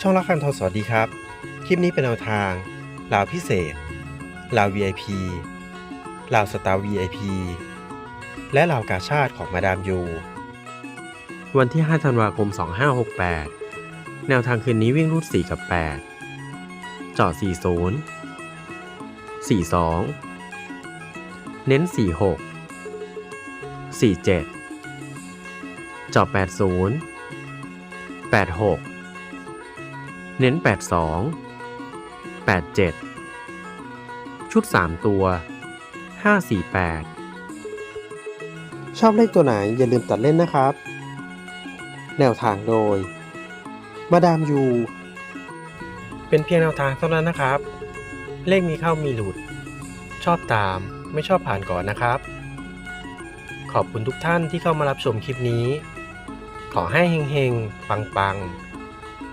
ช่องละคันทองสวัสดีครับ คลิปนี้เป็นแนวทางลาวพิเศษลาว VIP ลาวสตาร์ VIP และลาวกาชาติของมาดามยู วันที่ 5 ธันวาคม 2568 แนวทางคืนนี้วิ่งรูด 4 กับ8เจาะ40 42 เน้น 46 47เจาะ80 86 เน้น 82 87 ชุด 3 ตัว 548 ชอบเลขตัวไหนอย่าลืมตัดเล่นนะครับ แนวทางโดย มาดามยู เป็นเพียงแนวทางเท่านั้นนะครับ เลขมีเข้ามีหลุด ชอบตามไม่ชอบผ่านก่อนนะครับ ขอบคุณทุกท่านที่เข้ามารับชมคลิปนี้ ขอให้เฮงๆ ปังๆ